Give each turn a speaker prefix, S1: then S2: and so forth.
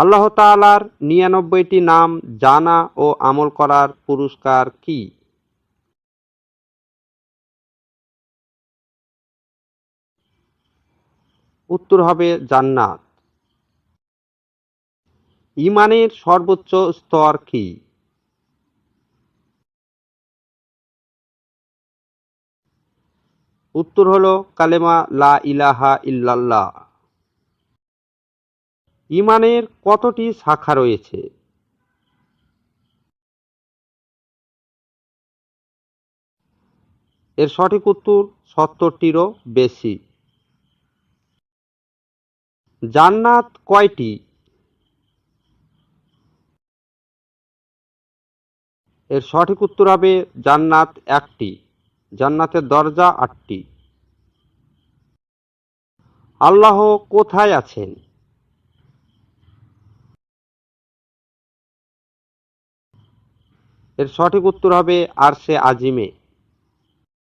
S1: আল্লাহ তাআলার নিরানব্বইটি নাম জানা ও আমল করার পুরস্কার কি? উত্তর হবে জান্নাত। ইমানের সর্বোচ্চ স্তর কি? উত্তর হলো কালেমা লা ইলাহা ইল্লাল্লাহ। ঈমানের কতটি শাখা রয়েছে? এর সঠিক উত্তর সত্তরটিরও বেশি। জান্নাত কয়টি? এর সঠিক উত্তর হবে জান্নাত একটি, জান্নাতের দরজা আটটি। আল্লাহ কোথায় আছেন? এর সঠিক উত্তর হবে আরশে আজিমে।